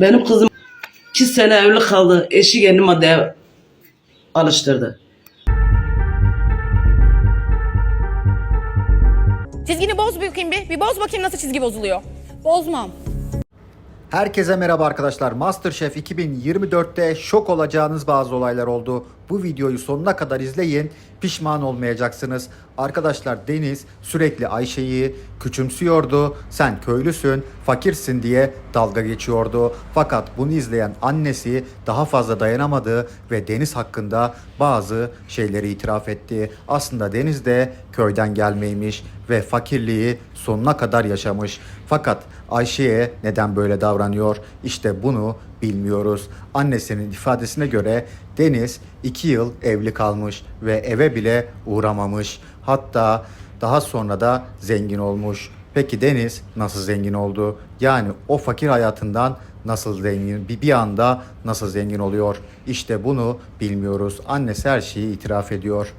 Benim kızım iki sene evli kaldı. Eşi kendi maddeye alıştırdı. Çizgini boz bakayım bir. Bir boz bakayım nasıl çizgi bozuluyor. Bozmam. Herkese merhaba arkadaşlar. Masterchef 2024'te şok olacağınız bazı olaylar oldu. Bu videoyu sonuna kadar izleyin. Pişman olmayacaksınız. Arkadaşlar Deniz sürekli Ayşe'yi küçümsüyordu. Sen köylüsün, fakirsin diye dalga geçiyordu. Fakat bunu izleyen annesi daha fazla dayanamadı ve Deniz hakkında bazı şeyleri itiraf etti. Aslında Deniz de köyden gelmeymiş ve fakirliği sonuna kadar yaşamış. Fakat Ayşe'ye neden böyle davranıyor? İşte bunu bilmiyoruz. Annesinin ifadesine göre Deniz 2 yıl evli kalmış ve eve bile uğramamış. Hatta daha sonra da zengin olmuş. Peki Deniz nasıl zengin oldu? Yani o fakir hayatından nasıl zengin bir, bir anda nasıl zengin oluyor? İşte bunu bilmiyoruz. Annesi her şeyi itiraf ediyor.